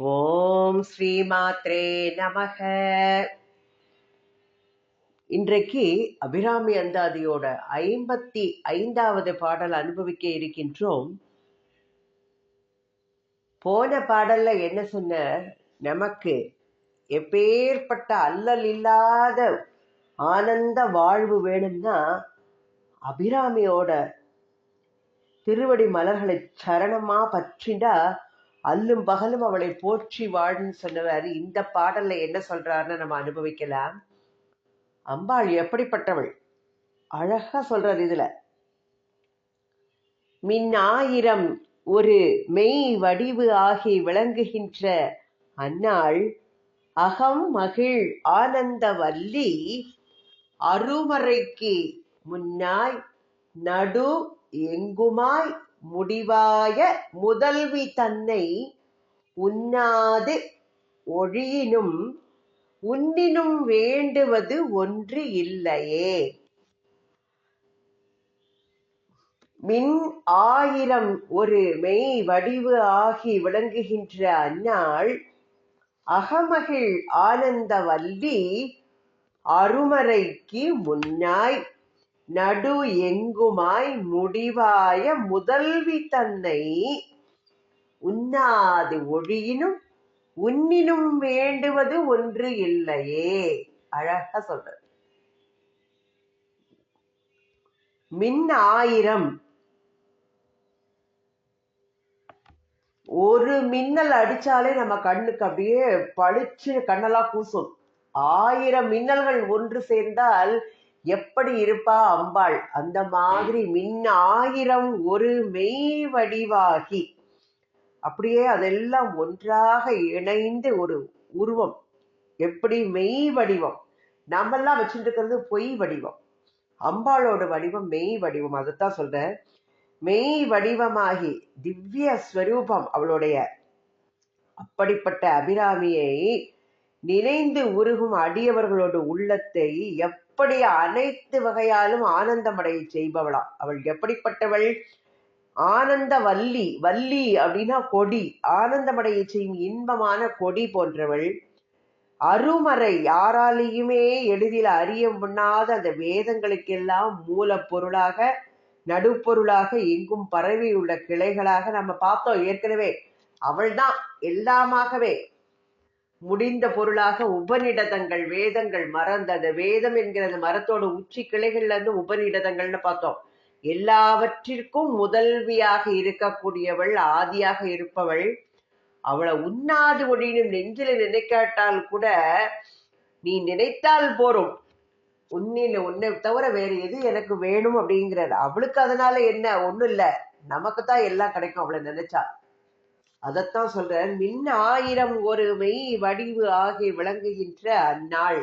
ஓம் ஸ்ரீமாத்ரே நமக. இன்றைக்கு அபிராமி அந்தாதியோட ஐம்பத்தி ஐந்தாவது பாடல் அனுபவிக்க இருக்கின்றோம். போன பாடல்ல என்ன சொன்ன? நமக்கு எப்பேற்பட்ட அல்லல் இல்லாத ஆனந்த வாழ்வு வேணும்னா அபிராமியோட திருவடி மலர்களை சரணமா பற்றிண்டா அல்லும் பகலும் அவளை போற்றி வாழுன்னு சொன்னவர் இந்த பாடல்ல என்ன சொல்றாருன்னு நம்ம அனுபவிக்கலாம். அம்பாள் எப்படிப்பட்டவள்? அழகா சொல்றாரு இதுல. மின்னாயிரம் ஒரு மெய் வடிவு ஆகி விளங்குகின்ற அன்னாள் அகம் மகிழ் ஆனந்த வல்லி அருமறைக்கு முன்னாய் நடு எங்குமாய் முடிவாய முதல்வி தன்னை உண்ணாது ஒழியினும் உன்னினும் வேண்டுவது ஒன்று இல்லையே. மின் ஆயிரம் ஒரு மெய் வடிவு ஆகி விளங்குகின்ற அந்நாள் அகமகிழ் ஆனந்த வல்லி அருமறைக்கு முன்னாய். நடு எங்குமாய் முடிவாய முதல்வி தன்னை உண்ணாது ஒழியினும் உன்னினும் வேண்டுவது ஒன்று இல்லையே. அழகா சொல்றது. மின் ஆயிரம். ஒரு மின்னல் அடிச்சாலே நம்ம கண்ணுக்கு அப்படியே பளிச்சு கண்ணெல்லாம் கூசும். ஆயிரம் மின்னல்கள் ஒன்று சேர்ந்தால் எப்படி இருப்பா அம்பாள்? அந்த மாதிரி மின் ஆயிரம் ஒரு மெய் வடிவாகி அப்படியே அதெல்லாம் ஒன்றாக இணைந்து ஒரு உருவம். எப்படி? மெய் வடிவம். நம்மெல்லாம் வச்சுட்டு பொய் வடிவம். அம்பாளோட வடிவம் மெய் வடிவம். அதைத்தான் சொல்றேன். மெய் வடிவமாகி திவ்ய ஸ்வரூபம் அவளுடைய அப்படிப்பட்ட அபிராமியை நினைந்து உருகும் அடியவர்களோட உள்ளத்தை எப் எப்படி அனைத்து வகையாலும் ஆனந்தமடைய செய்பவளாம் அவள் எப்படிப்பட்டவள்? ஆனந்த வள்ளி வள்ளி அப்படின்னா கொடி. ஆனந்தமடைய செய்யும் இன்பமான கொடி போன்றவள். அருமறை. யாராலேயுமே எளிதில் அறிய முன்னாத அந்த வேதங்களுக்கெல்லாம் மூலப்பொருளாக நடுப்பொருளாக எங்கும் பரவி உள்ள கிளைகளாக நம்ம பார்த்தோம் ஏற்கனவே. அவள்தான். எல்லாமாகவே. முடிந்த பொருளாக உபநிடதங்கள் வேதங்கள் மறந்த அந்த வேதம் என்கிற அந்த மரத்தோட உச்சி கிளைகள்ல இருந்து உபநிடதங்கள்னு பார்த்தோம். எல்லாவற்றிற்கும் முதல்வியாக இருக்கக்கூடியவள் ஆதியாக இருப்பவள். அவளை உண்ணாது ஒழினும் நெஞ்சில நினைக்காட்டால் கூட நீ நினைத்தால் போறோம் உன்னில உன்னை தவிர வேற எது எனக்கு வேணும் அப்படிங்கிறார். அவளுக்கு அதனால என்ன? ஒண்ணும் இல்ல. நமக்கு தான் எல்லாம் கிடைக்கும் அவளை நினைச்சா. அதத்தான் சொல்றேன் மின் ஆயிரம் ஒரு மெய் வடிவு ஆகி விளங்குகின்ற அந்நாள்.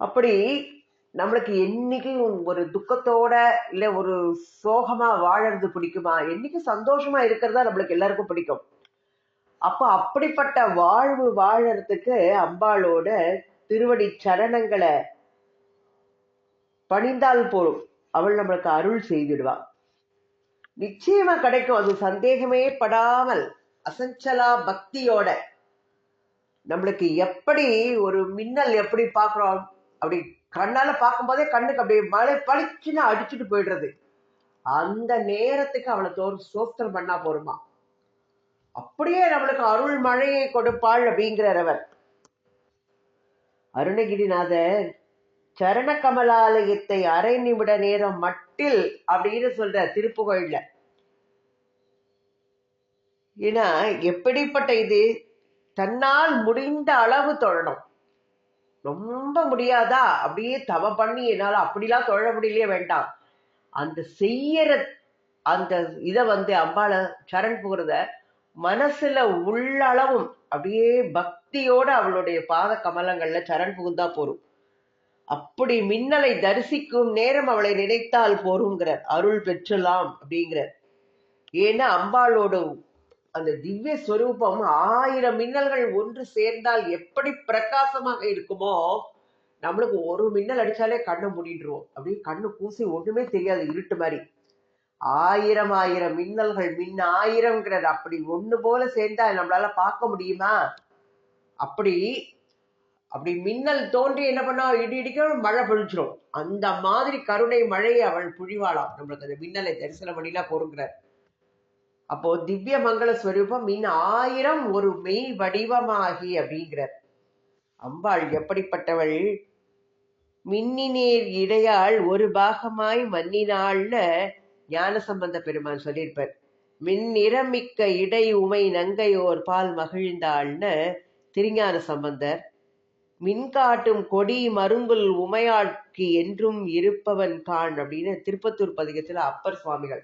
அப்படி நம்மளுக்கு என்னைக்கும் ஒரு துக்கத்தோட இல்ல ஒரு சோகமா வாழறது பிடிக்குமா? என்னைக்கு சந்தோஷமா இருக்கிறதா நம்மளுக்கு எல்லாருக்கும் பிடிக்கும். அப்ப அப்படிப்பட்ட வாழ்வு வாழறதுக்கு அம்பாளோட திருவடி சரணங்களை பணிந்தால் போதும் அவள் நம்மளுக்கு அருள் செய்திடுவா. நிச்சயமா கிடைக்கும். அது சந்தேகமே படாமல் அசஞ்சலா பக்தியோட நம்மளுக்கு எப்படி ஒரு மின்னல் எப்படி பாக்குறோம் அப்படி கண்ணால பார்க்கும்போதே கண்ணுக்கு அப்படியே மழை பளிச்சுன்னு அடிச்சுட்டு போயிடுறது. அந்த நேரத்துக்கு அவளை தோறு சோஸ்திரம் பண்ணா போருமா? அப்படியே நம்மளுக்கு அருள் மழையை கொடுப்பாள் அப்படிங்கிறவர். அருணகிரிநாதர் சரண கமலாலயத்தை அரை நிமிட நேரம் மட்டில் அப்படின்னு சொல்ற திருப்புகழ்ல. ஏன்னா எப்படிப்பட்ட இது? தன்னால் முடிந்த அளவு தொழணும். ரொம்ப முடியாதா? அப்படியே தவ பண்ணி என்னால் அப்படிலாம் தொழ முடியலையே வேண்டாம். அந்த செய்யற அந்த இதை வந்து அம்பாள சரண் புகிறத மனசுல உள்ளளவும் அப்படியே பக்தியோட அவளுடைய பாத கமலங்கள்ல சரண் புகுந்தா போரும். அப்படி மின்னலை தரிசிக்கும் நேரம் அவளை நினைத்தால் போருங்கிறார். அருள் பெற்றலாம் அப்படிங்கிறார். ஏன்னா அம்பாளோட அந்த திவ்ய ஸ்வரூபம் ஆயிரம் மின்னல்கள் ஒன்று சேர்ந்தால் எப்படி பிரகாசமாக இருக்குமோ நம்மளுக்கு ஒரு மின்னல் அடிச்சாலே கண்ணை மூடிடுவோம். அப்படியே கண்ணு கூசி ஒண்ணுமே தெரியாது இருட்டு மாதிரி. ஆயிரம் ஆயிரம் மின்னல்கள் மின் ஆயிரம்ங்கிறது அப்படி ஒண்ணு போல சேர்ந்தா நம்மளால பார்க்க முடியுமா? அப்படி அப்படி மின்னல் தோன்றி என்ன பண்ணா இடி இடிக்கணும் மழை பொழிச்சிடும் அந்த மாதிரி கருணை மழையை அவள் புழிவாளாம். நம்மளுக்கு அந்த மின்னலை தரிசனம் பண்ணிலாம் பொறுங்கிறார். அப்போ திவ்ய மங்கள ஸ்வரூபம் மின் ஆயிரம் ஒரு மெய் வடிவமாகி அப்படிங்கிறார். அம்பாள் எப்படிப்பட்டவள்? மின்னினேர் இடையாள் ஒரு பாகமாய் மன்னினாள்னு ஞான சம்பந்த பெருமான் சொல்லியிருப்பார். மின் நிறமிக்க இடை உமை நங்கையோர் பால் மகிழ்ந்தாள்னு திருஞான சம்பந்தர் மின்காட்டும் கொடி மருங்குல் உமையாட்சி என்றும் இருப்பவன் கான் அப்படின்னு திருப்பத்தூர் பதிகத்துல அப்பர் சுவாமிகள்.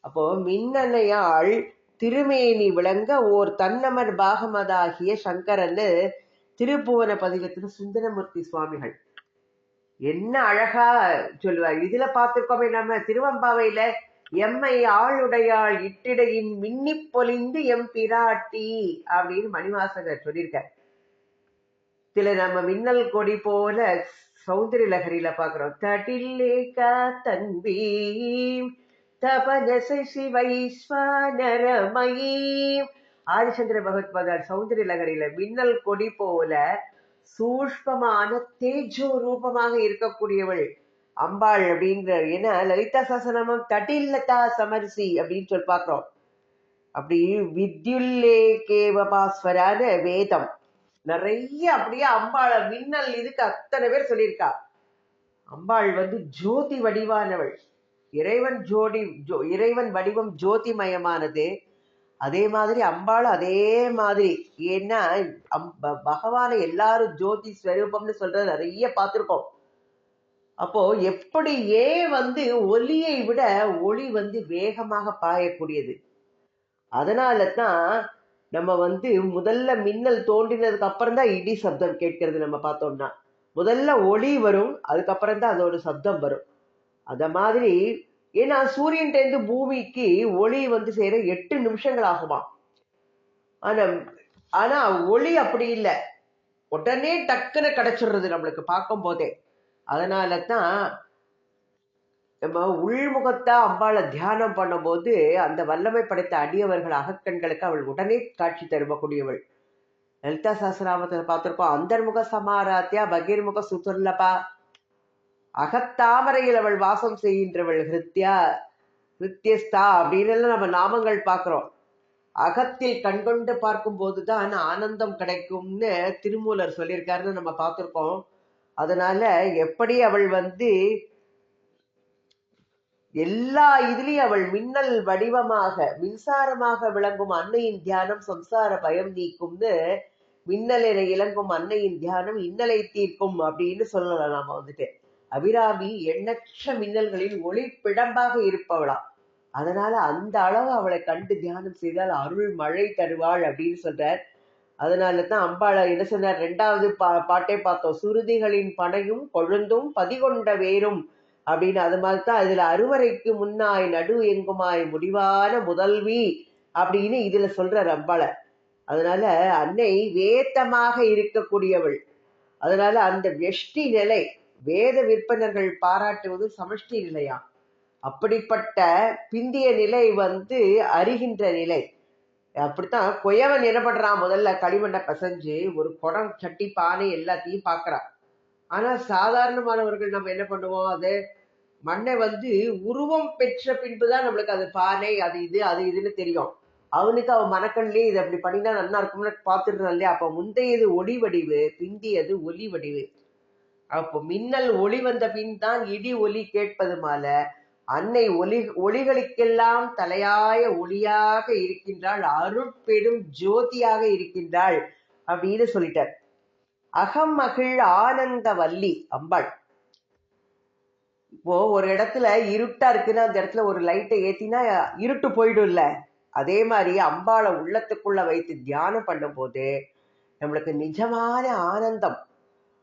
அப்போ மின்னணையாள் திருமேனி விளங்க ஓர் தன்னமர் பாகமதாகிய சங்கரன்னு திருப்புவன பதிகத்துல சுந்தரமூர்த்தி சுவாமிகள். என்ன அழகா சொல்லுவார். இதுல பார்த்திருக்கோமே நம்ம திருவம்பாவையில எம்மை ஆளுடையாள் இட்டிடையின் மின்னி பொலிந்து எம் பிராட்டி அப்படின்னு மணிவாசகர் சொல்லியிருக்கார். இதுல நம்ம மின்னல் கொடி போல சௌந்தரிய லகரியில பாக்குறோம். தடில்லேகா தன்பி தபனசை சிவைஸ்வனரமயீ ஆதிசந்திர பகவத்பாதார் சௌந்தரிய லகரியில மின்னல் கொடி போல சூஷ்மமான தேஜோ ரூபமாக இருக்கக்கூடியவள் அம்பாள் அப்படின்ற ஏன்னா லலிதா சாசனமும் தட்டில்லதா சமர்சி அப்படின்னு சொல்லி பார்க்கிறோம் அப்படி வித்யுல்லே கேவபாஸ்வரான வேதம். நிறைய அப்படியே அம்பாள மின்னல் இதுக்கு அத்தனை பேர் சொல்லியிருக்கா. அம்பாள் வந்து ஜோதி வடிவானவள். இறைவன் ஜோடி ஜோ- இறைவன் வடிவம் ஜோதிமயமானது. அதே மாதிரி அம்பாள் அதே மாதிரி. ஏன்னா அம்- ப- பகவானை எல்லாரும் ஜோதி ஸ்வரூபம்னு சொல்றத நிறைய பார்த்துருக்கோம். அப்போ எப்படி ஏன் வந்து ஒலியை விட ஒளி வந்து வேகமாக பாயக்கூடியது? அதனால தான் நம்ம வந்து முதல்ல மின்னல் தோன்றினதுக்கு அப்புறம் தான் இடி சப்தம் கேட்கறது நம்ம பார்த்தோம்னா. முதல்ல ஒளி வரும் அதுக்கப்புறம் தான் அதோட சப்தம் வரும். அத மாதிரி ஏன்னா சூரியன்டேந்து பூமிக்கு ஒளி வந்து சேர எட்டு நிமிஷங்கள் ஆகுமா ஆனா ஆனா ஒளி அப்படி இல்லை. உடனே டக்குன்னு கிடைச்சிடுறது நம்மளுக்கு பார்க்கும் போதே. அதனால தான் நம்ம உள்முகத்தா அம்பாளை தியானம் பண்ணும்போது அந்த வல்லமை படைத்த அடியவர்கள் அகக்கண்களுக்கு அவள் உடனே காட்சி தருவக்கூடியவள் லலிதா சாஸ்திராமத்தில் பார்த்துருக்கோம் அந்தர்முக சமாராத்தியா பகிர்முக சுதுர்லபா. அகத்தாமரையில் அவள் வாசம் செய்கின்றவள் ஹிருத்யா ஹிருத்யஸ்தா அப்படின்னு எல்லாம் நம்ம நாமங்கள் பார்க்கிறோம். அகத்தில் கண்கொண்டு பார்க்கும் போதுதான் ஆனந்தம் கிடைக்கும்னு திருமூலர் சொல்லியிருக்காருன்னு நம்ம பார்த்துருக்கோம் அதனால எப்படி அவள் வந்து எல்லா இதுலயும் அவள் மின்னல் வடிவமாக மின்சாரமாக விளங்கும் அன்னையின் தியானம் சம்சார பயம் நீக்கும்னு மின்னல் இழங்கும் இளங்கும் அன்னையின் தியானம் இன்னலை தீர்க்கும் அப்படின்னு சொல்லலாம் நாம வந்துட்டு. அபிராமி எண்ணற்ற மின்னல்களில் ஒளி பிழம்பாக இருப்பவளாம் அதனால அந்த அளவு அவளை கண்டு தியானம் செய்தால் அருள் மழை தருவாள் அப்படின்னு சொல்றார். அதனால தான் அம்பாளை என்ன சொன்னார்? ரெண்டாவது பா பாட்டே பார்த்தோம். சுருதிகளின் பனையும் கொழுந்தும் பதிகொண்ட வேரும் அப்படின்னு அது மாதிரி தான் இதுல அறுவரைக்கு முன்னாய் நடு எங்குமாய் முடிவான முதல்வி அப்படின்னு இதுல சொல்ற அம்பாளை அதனால அன்னை வேத்தமாக இருக்கக்கூடியவள். அதனால அந்த வெஷ்டி நிலை வேத விற்பனர்கள் பாராட்டுவது சமஷ்டி நிலையா? அப்படிப்பட்ட பிந்திய நிலை வந்து அறிகின்ற நிலை. அப்படித்தான் கொயவன் என்ன பண்றான் முதல்ல களிமண்ணை பிசைஞ்சு ஒரு குடம் சட்டி பானை எல்லாத்தையும் பாக்குறான் ஆனா சாதாரணமானவர்கள் நம்ம என்ன பண்ணுவோம்? அது மண்ணை வந்து உருவம் பெற்ற பின்புதான் நம்மளுக்கு அது பானை அது இது அது இதுன்னு தெரியும். அவனுக்கு அவன் மனக்கண்ணிலே இது அப்படி பண்ணினா நல்லா இருக்கும்னு பார்த்துருந்தான் இல்லையா? அப்ப முந்தையது ஒளி வடிவு பிந்தியது ஒலி வடிவு. அப்போ மின்னல் ஒளி வந்த பின் தான் இடி ஒலி கேட்பது மால அன்னை ஒலி ஒளிகளுக்கெல்லாம் தலையாய ஒளியாக இருக்கின்றாள் அருட்பெரும் ஜோதியாக இருக்கின்றாள் அப்படின்னு சொல்லிட்டார். அகம் மகிழ் ஆனந்த வல்லி அம்பாள். இப்போ ஒரு இடத்துல இருட்டா இருக்குன்னா அந்த இடத்துல ஒரு லைட்டை ஏத்தினா இருட்டு போயிடும்ல. அதே மாதிரி அம்பாளை உள்ளத்துக்குள்ள வைத்து தியானம் பண்ணும்போது நம்மளுக்கு நிஜமான ஆனந்தம்.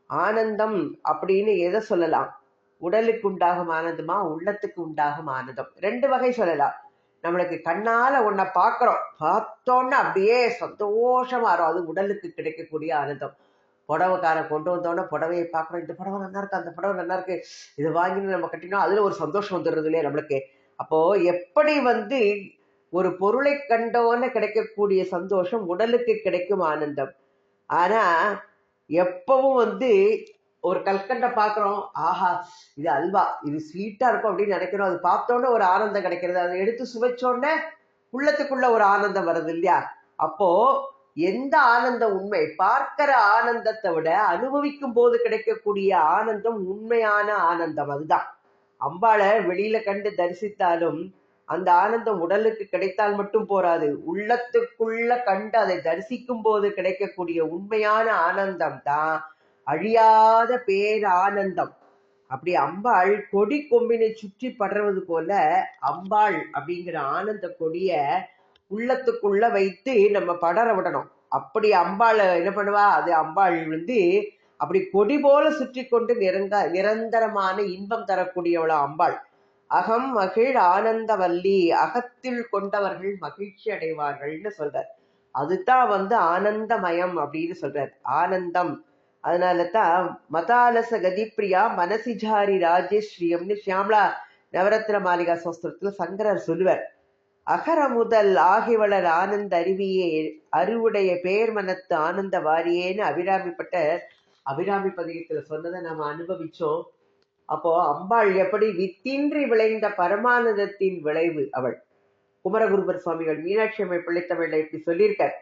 ஆனந்தம் அப்படின்னு எதை சொல்லலாம்? உடலுக்கு உண்டாகும் ஆனந்தமா உள்ளத்துக்கு உண்டாகும் ஆனந்தம். ரெண்டு வகை சொல்லலாம். நம்மளுக்கு கண்ணால உன்னை பாக்குறோம் பார்த்தோன்னு அப்படியே சந்தோஷமா இருக்கும் அது உடலுக்கு கிடைக்கக்கூடிய ஆனந்தம். புடவைக்காரன் கொண்டு வந்தோடனே புடவையை பார்க்குறோம் இந்த புடவை நல்லா இருக்கு? அந்த புடவை நல்லா இருக்கு. இது வாங்கி நம்ம கட்டினோம் அதுல ஒரு சந்தோஷம் வந்துடுறது இல்லையா நம்மளுக்கு? அப்போ எப்படி வந்து ஒரு பொருளை கண்டோன்னு கிடைக்கக்கூடிய சந்தோஷம் உடலுக்கு கிடைக்கும் ஆனந்தம். ஆனா எப்பவும் வந்து ஒரு கல்கண்டை பார்க்குறோம் ஆஹா இது அல்வா இது ஸ்வீட்டா இருக்கும் அப்படின்னு நினைக்கிறோம். அது பார்த்தோன்னே ஒரு ஆனந்தம் கிடைக்கிறது. அதை எடுத்து சுவைச்சோன்னே உள்ளத்துக்குள்ள ஒரு ஆனந்தம் வருது இல்லையா? அப்போ எந்த ஆனந்தம் உண்மை? பார்க்கிற ஆனந்தத்தை விட அனுபவிக்கும் போது கிடைக்கக்கூடிய ஆனந்தம் உண்மையான ஆனந்தம் அதுதான். அம்பாளை வெளியில கண்டு தரிசித்தாலும் அந்த ஆனந்தம் உடலுக்கு கிடைத்தால் மட்டும் போராது. உள்ளத்துக்குள்ள கண்டு அதை தரிசிக்கும் போது கிடைக்கக்கூடிய உண்மையான ஆனந்தம் தான் அழியாத பேர் ஆனந்தம். அப்படி அம்பாள் கொடி கொம்பினை சுற்றி படுறது போல அம்பாள் அப்படிங்கிற ஆனந்த கொடிய உள்ளத்துக்குள்ள வைத்து நம்ம படர விடணும். அப்படி அம்பாள் என்ன பண்ணுவா? அது அம்பாள் வந்து அப்படி கொடி போல சுற்றி கொண்டு நிரந்த நிரந்தரமான இன்பம் தரக்கூடியவளோ அம்பாள். அகம் மகிழ் ஆனந்தவல்லி அகத்தில் கொண்டவர்கள் மகிழ்ச்சி அடைவார்கள்னு சொல்றார். அதுதான் வந்து ஆனந்தமயம் அப்படின்னு சொல்றார். ஆனந்தம். அதனால தான் மதாலச கதிப்பிரியா மனசிஜாரி ராஜேஸ்ரீயம்னு ஷியாம்லா நவரத்ன மாளிகா சோஸ்திரத்துல சங்கரர் சொல்லுவார். அகர முதல் ஆகிவளர் ஆனந்த அருவியே அருவுடைய பேர் மனத்து ஆனந்த வாரியேன்னு அபிராமிப்பட்ட அபிராமி பதிகத்தில் சொன்னதை நாம் அனுபவிச்சோம். அப்போ அம்பாள் எப்படி வித்தின்றி விளைந்த பரமானந்தத்தின் விளைவு அவள். குமரகுருபர் சுவாமிகள் மீனாட்சி அம்மை பிள்ளைத்தமிழ்ல இப்படி சொல்லியிருக்கார்.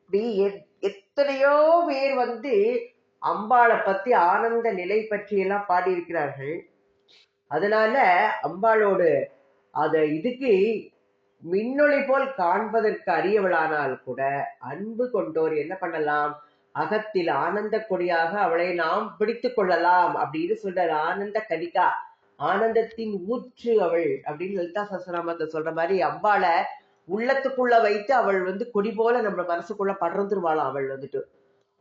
இப்படி எத்- எத்தனையோ பேர் வந்து அம்பாளை பத்தி ஆனந்த நிலை பற்றி எல்லாம் பாடியிருக்கிறார்கள். அதனால அம்பாளோடு அத இதுக்கு மின்னொளி போல் காண்பதற்கு அரியவளானால் கூட அன்பு கொண்டோர் என்ன பண்ணலாம்? அகத்தில் ஆனந்த கொடியாக அவளை நாம் பிடித்துக் கொள்ளலாம் அப்படின்னு சொல்றார் ஆனந்த கனிகா ஆனந்தத்தின் ஊற்று அவள் அப்படின்னு லலிதா சஹஸ்ரநாமத்தை சொல்ற மாதிரி அம்பாளை உள்ளத்துக்குள்ள வைத்து அவள் வந்து கொடி போல நம்ம மனசுக்குள்ள படர்ந்துருவாளாம் அவள் வந்துட்டு.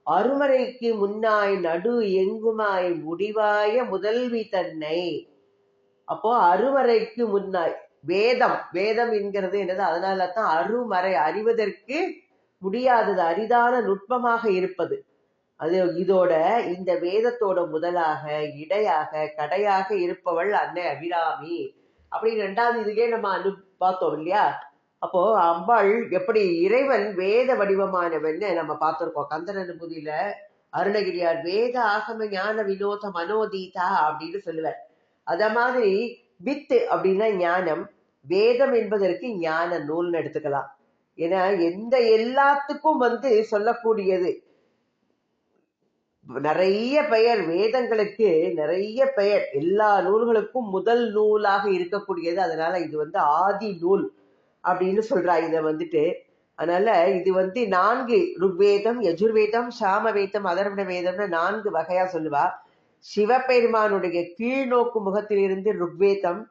அருமறைக்கு முன்னாய் நடு எங்குமாய் முடிவாய முதல்வி தன்னை. அப்போ அருமறைக்கு முன்னாய் வேதம். வேதம் என்கிறது என்னது? அதனால தான் அருமறை அறிவதற்கு முடியாதது அரிதான நுட்பமாக இருப்பது. அது இதோட இந்த வேதத்தோட முதலாக இடையாக கடையாக இருப்பவள் அன்னை அபிராமி. அப்படி ரெண்டாவது இதுலயே நம்ம அனு பார்த்தோம் இல்லையா? அப்போ அம்பாள் எப்படி இறைவன் வேத வடிவமானவன்னு நம்ம பார்த்திருக்கோம். கந்தன் அனுபூதியில அருணகிரியார் வேத ஆகம ஞான வினோத மனோதீதா அப்படின்னு சொல்லுவார். அத மாதிரி வித்து அப்படின்னா ஞானம். வேதம் என்பதற்கு ஞான நூல்னு எடுத்துக்கலாம். ஏன்னா எந்த எல்லாத்துக்கும் வந்து சொல்லக்கூடியது. நிறைய பெயர் வேதங்களுக்கு நிறைய பெயர். எல்லா நூல்களுக்கும் முதல் நூலாக இருக்கக்கூடியது. அதனால இது வந்து ஆதி நூல் அப்படின்னு சொல்றா இத வந்துட்டு. அதனால இது வந்து நான்கு ருக்வேதம் யஜுர்வேதம் சாமவேதம் அதர்வண வேதம்னு நான்கு வகையா சொல்லுவா. சிவபெருமானுடைய கீழ் நோக்கு முகத்திலிருந்து ருக்வேதம்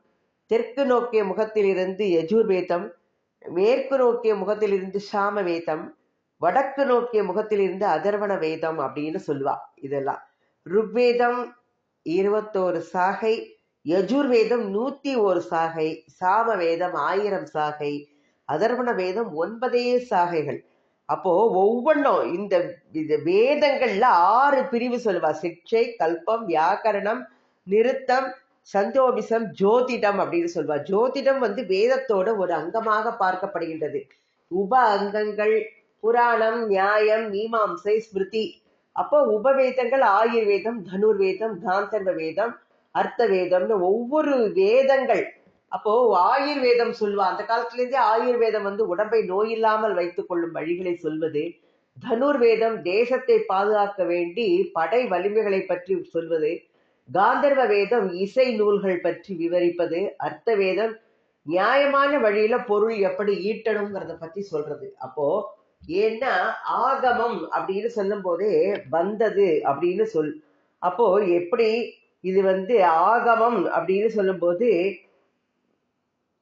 தெற்கு நோக்கிய முகத்திலிருந்து யஜுர்வேதம் மேற்கு நோக்கிய முகத்திலிருந்து சாமவேதம் வடக்கு நோக்கிய முகத்திலிருந்து அதர்வண வேதம் அப்படின்னு சொல்லுவா இதெல்லாம். ருக்வேதம் இருபத்தோரு சாகை யஜுர்வேதம் நூத்தி ஒரு சாகை சாமவேதம் ஆயிரம் சாகை அதர்வண வேதம் ஒன்பதே சாகைகள். அப்போ ஒவ்வொன்றும் இந்த இந்த வேதங்கள்ல ஆறு பிரிவு சொல்லுவா. சிக்ஷை கல்பம் வியாக்கரணம் நிறுத்தம் சந்தோபிசம் ஜோதிடம் அப்படின்னு சொல்லுவா. ஜோதிடம் வந்து வேதத்தோட ஒரு அங்கமாக பார்க்கப்படுகின்றது. உப அங்கங்கள் புராணம் நியாயம் மீமாம்சை ஸ்மிருதி. அப்போ உபவேதங்கள் ஆயுர்வேதம் தனுர்வேதம் காந்தர்வ வேதம் அர்த்த வேதம்னு ஒவ்வொரு வேதங்கள் அப்போ ஆயுர்வேதம் சொல்வா அந்த காலத்துல இருந்தே ஆயுர்வேதம் வந்து உடம்பை நோயில்லாமல் வைத்துக் கொள்ளும் வழிகளை சொல்வது தனுர்வேதம் தேசத்தை பாதுகாக்க வேண்டி படை வலிமைகளை பற்றி சொல்வது காந்தர்வ வேதம் இசை நூல்கள் பற்றி விவரிப்பது அர்த்த வேதம் நியாயமான வழியில பொருள் எப்படி ஈட்டணுங்கிறத பத்தி சொல்றது. அப்போ ஏன்னா ஆகமம் அப்படின்னு சொல்லும் போதே வந்தது அப்படின்னு சொல் அப்போ எப்படி இது வந்து ஆகமம் அப்படின்னு சொல்லும்போது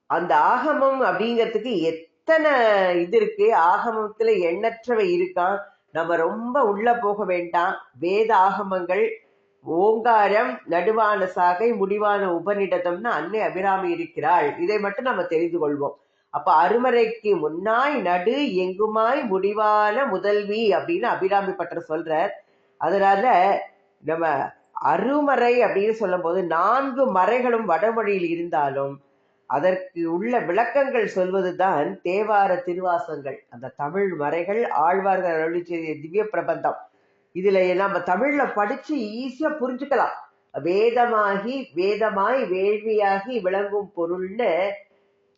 அந்த ஆகமம் அப்படிங்கிறதுக்கு எத்தனை இது இருக்கு? ஆகமத்துல எண்ணற்றவை இருக்கான். நம்ம ரொம்ப உள்ள போக வேண்டாம். வேத ஆகமங்கள் ஓங்காரம் நடுவான சாகை முடிவான உபநிடதம்னு அன்னை அபிராமி இருக்கிறாள். இதை மட்டும் நம்ம தெரிந்து கொள்வோம். அப்ப அருமறைக்கு முன்னாய் நடு எங்குமாய் முடிவான முதல்வி அப்படின்னு அபிராமி பற்ற சொல்றார். அதனால நம்ம அருமறை அப்படின்னு சொல்லும்போது நான்கு மறைகளும் வடமொழியில் இருந்தாலும் அதற்கு உள்ள விளக்கங்கள் சொல்வதுதான் தேவார திருவாசங்கள் அந்த தமிழ் மறைகள் ஆழ்வார்கள் அருளி செய்த திவ்ய பிரபந்தம். இதுல நம்ம தமிழ்ல படிச்சு ஈஸியா புரிஞ்சுக்கலாம். வேதமாகி வேதமாய் வேள்வியாகி விளங்கும் பொருள்னு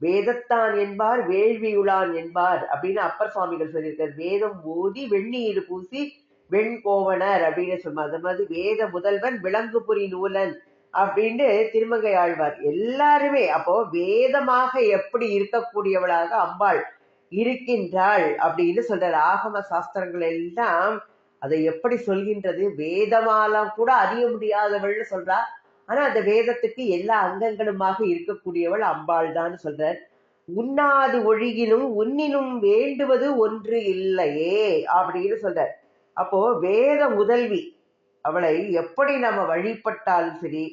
வேதத்தான் என்பார் வேள்வியுளான் என்பார் அப்படின்னு அப்பர் சுவாமிகள் சொல்லியிருக்கார். வேதம் ஓதி வெந்நீர் பூசி வெண்கோவனர் அப்படின்னு சொல்லுவாங்க. அது மாதிரி வேத முதல்வன் விளங்குபுரி நூலன். அப்படின்னு திருமங்கை ஆழ்வார் எல்லாருமே அப்போ வேதமாக எப்படி இருக்கக்கூடியவளாக அம்பாள் இருக்கின்றாள் அப்படின்னு சொல்றார். ஆகம சாஸ்திரங்கள் எல்லாம் அதை எப்படி சொல்கின்றது? வேதமாலாம் கூட அறிய முடியாதவள்னு சொல்றா. ஆனா அந்த வேதத்துக்கு எல்லா அங்கங்களுமாக இருக்கக்கூடியவள் அம்பாள் தான் சொல்றார். உண்ணாது ஒழுகினும் உன்னினும் வேண்டுவது ஒன்று இல்லையே அப்படின்னு சொல்றார். அப்போ வேத முதல்வி அவளை எப்படி நம்ம வழிபட்டாலும் சரி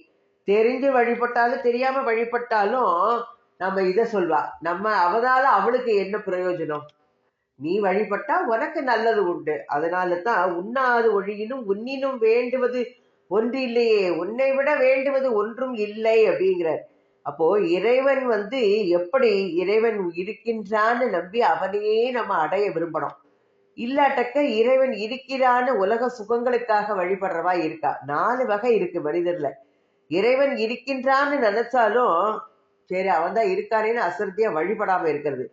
தெரிஞ்சு வழிபட்டாலும் தெரியாம வழிபட்டாலும் நம்ம இத சொல்வா. நம்ம அவனால அவளுக்கு என்ன பிரயோஜனம்? நீ வழிபட்டா உனக்கு நல்லது உண்டு. அதனால தான் உண்ணாது ஒழியினும் உன்னினும் வேண்டுவது ஒன்று இல்லையே. உன்னை விட வேண்டுவது ஒன்றும் இல்லை அப்படிங்கிறார். அப்போ இறைவன் வந்து எப்படி இறைவன் இருக்கின்றான்னு நம்பி அவனையே நம்ம அடைய விரும்பணும். இல்லாட்டக்க இறைவன் இருக்கிறான்னு உலக சுகங்களுக்காக வழிபடுறவா இருக்கா? நாலு வகை இருக்கு மனிதர்ல. இறைவன் இருக்கின்றான்னு நினைச்சாலும் சரி அவன் தான் இருக்கானேன்னு அசர்த்தியா வழிபடாம இருக்கிறது.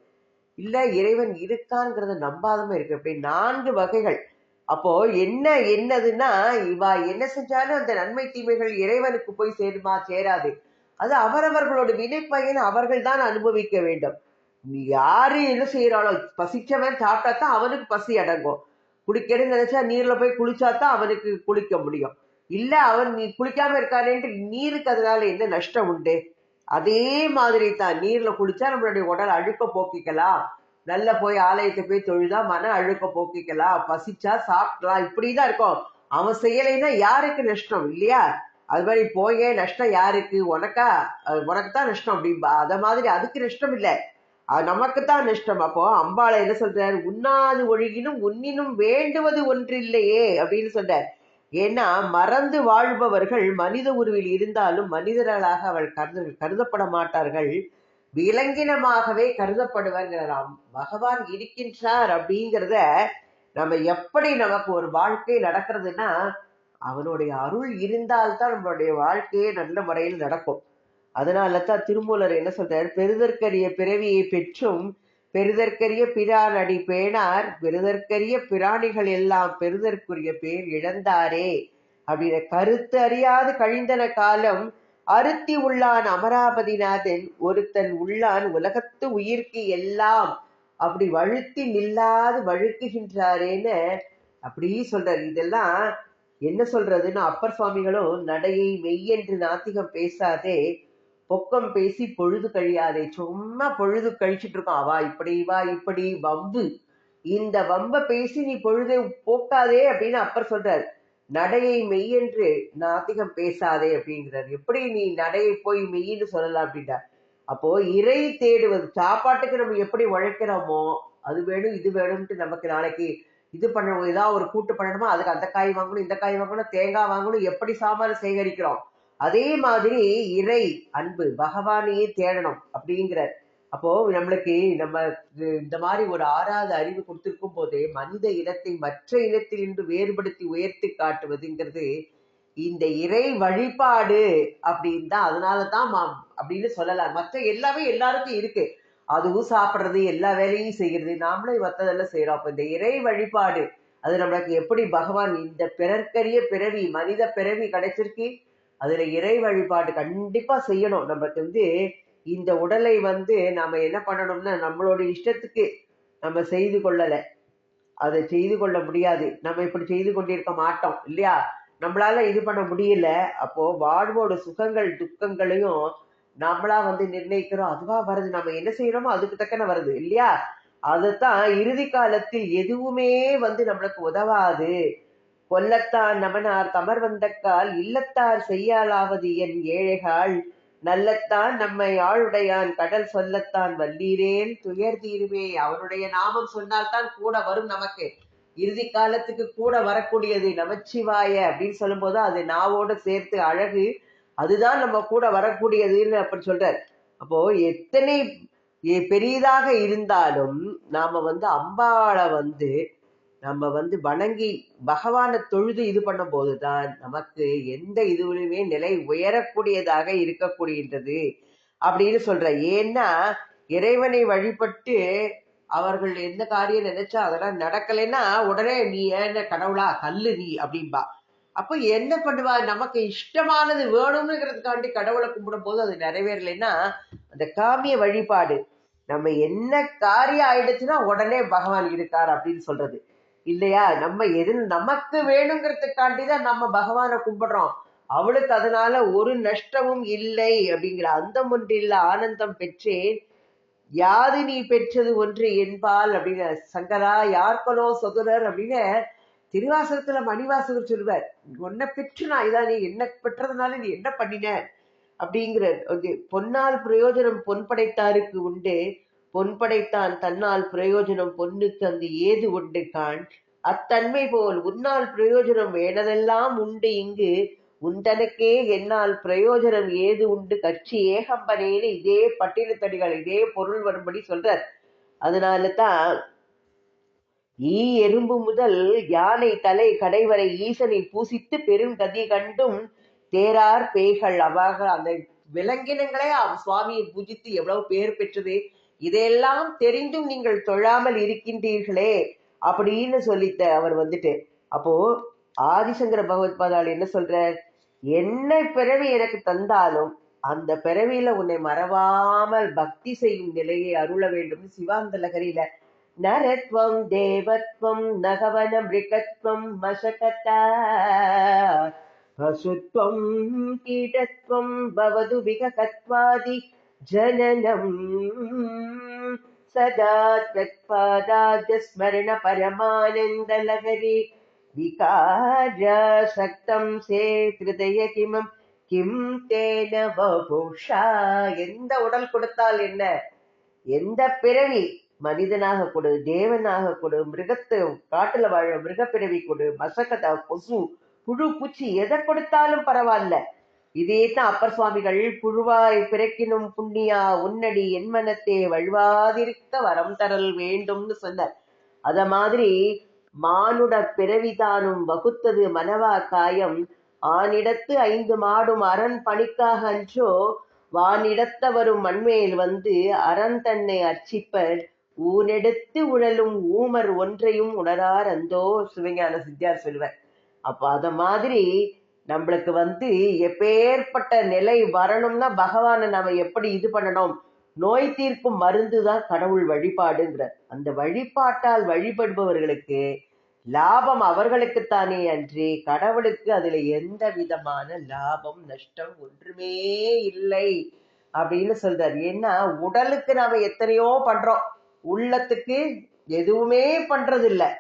இல்ல இறைவன் இருக்கான்ங்கிறத நம்பாதம இருக்கு. அப்படி நான்கு வகைகள். அப்போ என்ன என்னதுன்னா இவா என்ன செஞ்சாலும் அந்த நன்மை தீமைகள் இறைவனுக்கு போய் சேருமா சேராது. அது அவரவர்களோட வினைப்பயன் அவர்கள் தான் அனுபவிக்க வேண்டும். யாரு என்ன செய்யறாளோ பசிச்சவன் சாப்பிட்டா தான் அவனுக்கு பசி அடங்கும். குளிக்கணும்னு நினைச்சா நீர்ல போய் குளிச்சா தான் அவனுக்கு குளிக்க முடியும். இல்ல அவன் நீ குளிக்காம இருக்காரேன்ட்டு நீருக்கு அதனால என்ன நஷ்டம் உண்டு? அதே மாதிரி தான் நீர்ல குளிச்சா நம்மளுடைய உடல் அழுக்க போக்கிக்கலாம். நல்ல போய் ஆலயத்தை போய் தொழுதா மன அழுக்க போக்கிக்கலாம். பசிச்சா சாப்பிடலாம். இப்படிதான் இருக்கும். அவன் செய்யலைன்னா யாருக்கு நஷ்டம்? இல்லையா? அது மாதிரி போயே நஷ்டம் யாருக்கு? உனக்கா? உனக்கு தான் நஷ்டம் அப்படின்பா அத மாதிரி அதுக்கு நஷ்டம் இல்லை. நமக்கு தான் நஷ்டம். அப்போ அம்பாளை என்ன சொல்றாரு? உண்ணாது ஒழுகினும் உன்னினும் வேண்டுவது ஒன்றில்லையே அப்படின்னு சொல்றார். ஏன்னா மறந்து வாழ்பவர்கள் மனித உருவில் இருந்தாலும் மனிதர்களாக அவள் கருத கருதப்பட மாட்டார்கள். விலங்கினமாகவே கருதப்படுவாங்கிறாராம் பகவான் இருக்கின்றார் அப்படிங்கிறத நம்ம எப்படி நமக்கு ஒரு வாழ்க்கை நடக்கிறதுனா அவனுடைய அருள் இருந்தால்தான் நம்மளுடைய வாழ்க்கையே நல்ல முறையில் நடக்கும். அதனால தான் திருமூலர் என்ன சொல்றார்? பெருதற்கரிய பிறவியை பெற்றும் பெருதற்கரிய பிரான் அடி பேணார் பெருதற்கரிய பிராணிகள் எல்லாம் பெருதற்குரிய பேர் இழந்தாரே. அப்படின்ற கருத்து அறியாது கழிந்தன காலம் அருத்தி உள்ளான் அமராபதிநாதன் ஒருத்தன் உள்ளான் உலகத்து உயிர்க்கு எல்லாம் அப்படி வழுத்தி நில்லாது வழுக்குகின்றாரேன்னு அப்படி சொல்றாரு. இதெல்லாம் என்ன சொல்றதுன்னு அப்பர் சுவாமிகளும் நடையை மெய்யென்று நாத்திகம் பேசாதே பொக்கம் பேசி பொழுது கழியாதே. சும்மா பொழுது கழிச்சிட்டு இருக்கோம். அவா இப்படி வா இப்படி வம்பு. இந்த வம்ப பேசி நீ பொழுதை போக்காதே அப்படின்னு அப்பர் சொல்றாரு. நடையை மெய்யென்று நாத்திகம் பேசாதே அப்படிங்கிறார். எப்படி நீ நடையை போய் மெய்ன்னு சொல்லலாம் அப்படின்டா அப்போ இறை தேடுவது சாப்பாட்டுக்கு நம்ம எப்படி உழைக்கிறோமோ அது வேணும் இது வேணும்ட்டு நமக்கு நாளைக்கு இது பண்ணணும் ஏதாவது ஒரு கூட்டு பண்ணணுமா அதுக்கு அந்த காய் வாங்கணும் இந்த காய் வாங்கணும் தேங்காய் வாங்கணும் எப்படி சாம்பார் சேகரிக்கிறோம்? அதே மாதிரி இறை அன்பு பகவானையே தேடணும் அப்படிங்கிறார். அப்போ நம்மளுக்கு நம்ம இந்த மாதிரி ஒரு ஆறாவது அறிவு கொடுத்திருக்கும் போதே மனித இனத்தை மற்ற இனத்தில் இன்று வேறுபடுத்தி உயர்த்தி காட்டுவதுங்கிறது இந்த இறை வழிபாடு அப்படின்னு தான் அதனால தான் அப்படின்னு சொல்லலாம். மற்ற எல்லாமே எல்லாருக்கும் இருக்கு. அதுவும் சாப்பிட்றது எல்லா வேலையும் செய்கிறது நாமளும் மற்றதெல்லாம் செய்யறோம் அப்போ இந்த இறை வழிபாடு அது நம்மளுக்கு எப்படி பகவான் இந்த பிறர்க்கரிய பிறவி மனித பிறவி கிடைச்சிருக்கு? அதுல இறை வழிபாடு கண்டிப்பா செய்யணும். நமக்கு வந்து இந்த உடலை வந்து நாம என்ன பண்ணணும்னா நம்மளோட இஷ்டத்துக்கு நம்ம செய்து கொள்ளல. அதை செய்து கொள்ள முடியாது. நம்ம இப்படி செய்து கொண்டிருக்க மாட்டோம் இல்லையா? நம்மளால இது பண்ண முடியல. அப்போ வாழ்வோட சுகங்கள் துக்கங்களையும் நம்மளா வந்து நிர்ணயிக்கிறோம். அதுவா வருது. நம்ம என்ன செய்யறோமோ அதுக்கு தக்கன வருது இல்லையா? அதுதான் இறுதி காலத்தில் எதுவுமே வந்து நம்மளுக்கு உதவாது. கொல்லத்தான் நமனார் தமர் வந்தக்கால் இல்லத்தார் செய்யாலாவது என் ஏழைகாள். நல்லத்தான் நம்மை ஆளுடையான் கடல் சொல்லத்தான் வல்லீரேன். துயர் தீருமே அவனுடைய நாமம் சொன்னால்தான் கூட வரும் நமக்கு. இறுதி காலத்துக்கு கூட வரக்கூடியது நமச்சிவாய அப்படின்னு சொல்லும்போது அது நாவோடு சேர்த்து அழகு. அதுதான் நம்ம கூட வரக்கூடியதுன்னு அப்படி சொல்றார். அப்போ எத்தனை பெரிதாக பெரியதாக இருந்தாலும் நாம வந்து அம்பாளை வந்து நம்ம வந்து வணங்கி பகவானை தொழுது இது பண்ணும் போதுதான் நமக்கு எந்த இதுவுமே நிலை உயரக்கூடியதாக இருக்கக்கூடியது அப்படின்னு சொல்ற. ஏன்னா இறைவனை வழிபட்டு அவர்கள் எந்த காரியம் நினைச்சா அதெல்லாம் நடக்கலைன்னா உடனே நீ ஏன கடவுளா? கல்லு நீ அப்படின்பா அப்போ என்ன பண்ணுவா? நமக்கு இஷ்டமானது வேணும்ங்கிறதுக்காண்டி கடவுளை கும்பிடும் போது அது நிறைவேறலைன்னா அந்த காமிய வழிபாடு. நம்ம என்ன காரியம் ஆயிடுச்சுன்னா உடனே பகவான் இருக்கார் அப்படின்னு சொல்றது. இல்லையா? நம்ம எது நமக்கு வேணுங்கிறதுக்காண்டி தான் நம்ம பகவானை கும்பிடுறோம். அவளுக்கு அதனால ஒரு நஷ்டமும் இல்லை அப்படிங்கிற அந்தம் ஒன்றில் ஆனந்தம் பெற்றேன். யாது நீ பெற்றது ஒன்று என்பால் அப்படின்னு சங்கரா யார்கனோ சொகுரர் அப்படின்னு திருவாசகத்துல மணிவாசகர் சொல்லுவார். உன்னை பெற்று நான் இதான் நீ என்ன பெற்றதுனால நீ என்ன பண்ணின? அப்படிங்கிற பொன்னால் பிரயோஜனம் பொன் படைத்தாருக்கு உண்டு. பொன் படைத்தான் தன்னால் பிரயோஜனம் பொன்னுக்கு அங்கு ஏது உண்டு காண்? அத்தன்மை போல் உன்னால் பிரயோஜனம் வேணதெல்லாம் உண்டு இங்கு. உந்தனுக்கே என்னால் பிரயோஜனம் ஏது உண்டு? கட்சி ஏகம்பனேன்னு இதே பட்டினத்தடிகள் இதே பொருள் வரும்படி சொல்றார். அதனால தான் ஈ எறும்பு முதல் யானை தலை கடைவரை ஈசனை பூசித்து பெரும் கதி கண்டும் தேரார் பேய்கள். அவாக அந்த விலங்கினங்களே சுவாமியை பூஜித்து எவ்வளவு பேர் பெற்றது? இதையெல்லாம் தெரிந்தும் நீங்கள் தொழாமல் இருக்கின்றீர்களே அப்படின்னு சொல்லித்த அவர் வந்துட்டு. அப்போ ஆதிசங்கர பகவத் பாதால் என்ன சொல்றார்? என்ன பிறவி எனக்கு தந்தாலும் அந்த பிறவியில உன்னை மறவாமல் பக்தி செய்யும் நிலையை அருள வேண்டும். சிவாந்த லகரியில நரத்வம் தேவத்வம் நகவன மிருகத்வம் மசகதா பசுத்வம் கீடத்வம் பவது விககத்வாதி ஜனனம் சதா त्वत्पादाद्य स्मरण परमानन्दलहरी विकारासक्तं से ஹிருதய கிமம் கிம் தேன வபுஷா எந்த உடல் கொடுத்தால் என்ன எந்த பிறவி மனிதனாக கொடு தேவனாக கொடு மிருகத்து காட்டுல வாழ மிருக பிறவி கொடு மசக்கதா கொசு புழு பூச்சி எதை கொடுத்தாலும் பரவாயில்ல இதே தான் அப்பர் சுவாமிகள் புழுவாய் பிறக்கினும் புண்ணியா உன்னடி என் மனத்தே வழுவாதிருக்க வரம் தரல் வேண்டும்னு சொன்னார். அத மாதிரி மானுட பிறவிதானும் வகுத்தது மனவா காயம். ஆனிடத்து ஐந்து மாடும் அரண் பணிக்காக அன்றோ வானிடத்தவரும் மண்மேல் வந்து அரண் தன்னை அர்ச்சிப்பர். ஊனெடுத்து உழலும் ஊமர் ஒன்றையும் உணரார் அந்தோ சிவஞான சித்தியார் சொல்லுவார் அப்ப அத மாதிரி நம்மளுக்கு வந்து எப்பேற்பட்ட நிலை வரணும்னா பகவானை நம்ம எப்படி இது பண்ணணும்? நோய் தீர்க்கும் மருந்து தான் கடவுள் வழிபாடுங்கிறார். அந்த வழிபாட்டால் வழிபடுபவர்களுக்கு லாபம் அவர்களுக்குத்தானே அன்றி கடவுளுக்கு அதுல எந்த விதமான லாபம் நஷ்டம் ஒன்றுமே இல்லை அப்படின்னு சொல்றாரு. ஏன்னா உடலுக்கு நாம எத்தனையோ பண்றோம். உள்ளத்துக்கு எதுவுமே பண்றது இல்லை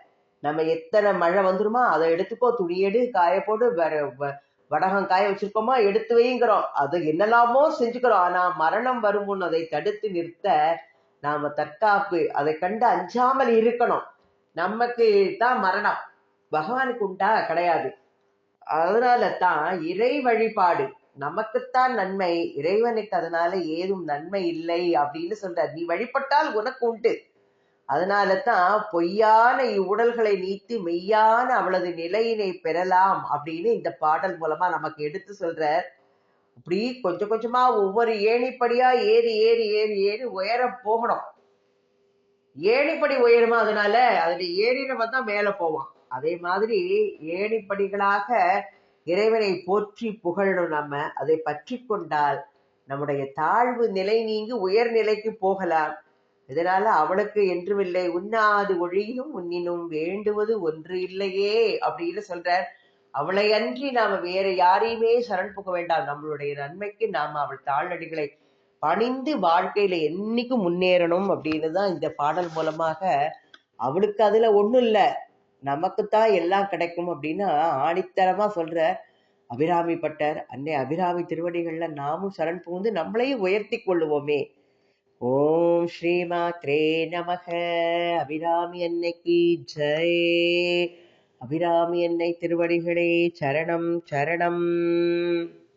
நம்ம எத்தனை மழை வந்துருமா அதை எடுத்துக்கோ துணி எடு காய போட்டு வ- வடகம் காய வச்சிருக்கோமா எடுத்து வைங்கிறோம். அது என்னெல்லாமோ செஞ்சுக்கிறோம். ஆனா மரணம் வரும் அதை தடுத்து நிறுத்த நாம தற்காப்பு அதை கண்டு அஞ்சாமல் இருக்கணும். நமக்கு தான் மரணம். பகவானுக்கு உண்டா? கிடையாது. அதனால தான் இறை வழிபாடு. நமக்குத்தான் நன்மை. இறைவனுக்கு அதனால ஏதும் நன்மை இல்லை அப்படின்னு சொல்றார். நீ வழிபட்டால் உனக்கு உண்டு. அதனால தான் பொய்யான இவ்வுடல்களை நீத்து மெய்யான அவளது நிலையினை பெறலாம் அப்படின்னு இந்த பாடல் மூலமா நமக்கு எடுத்து சொல்ற இப்படி கொஞ்சம் கொஞ்சமா ஒவ்வொரு ஏணிப்படியா ஏறி ஏறி ஏறி ஏறி உயர போகணும். ஏணிப்படி உயருமா அதனால அதுல ஏறினவன் தான் மேல போவான். அதே மாதிரி ஏணிப்படிகளாக இறைவனை போற்றி புகழணும் நம்ம அதை பற்றி கொண்டால் நம்முடைய தாழ்வு நிலை நீங்கி உயர்நிலைக்கு போகலாம். இதனால அவளுக்கு என்றுமில்லை. உண்ணாது ஒழியினும் உன்னினும் வேண்டுவது ஒன்று இல்லையே அப்படின்னு சொல்றார். அவளை அன்றி நாம வேற யாரையுமே சரண் புக வேண்டாம். நம்மளுடைய நன்மைக்கு நாம அவள் தாழ்நடிகளை பணிந்து வாழ்க்கையில என்னைக்கும் முன்னேறணும் அப்படின்னு தான் இந்த பாடல் மூலமாக அவளுக்கு அதுல ஒண்ணும் இல்ல. நமக்குத்தான் எல்லாம் கிடைக்கும் அப்படின்னு ஆணித்தரமா சொல்ற அபிராமி பட்டர் அன்னை அபிராமி திருவடிகள்ல நாமும் சரண் புகுந்து நம்மளையும் உயர்த்தி கொள்ளுவோமே. ஓம் ஸ்ரீமாத்ரே நமக. அபிராமி அன்னைக்கு ஜெய். அபிராமி அன்னை திருவடிகளே சரணம் சரணம்.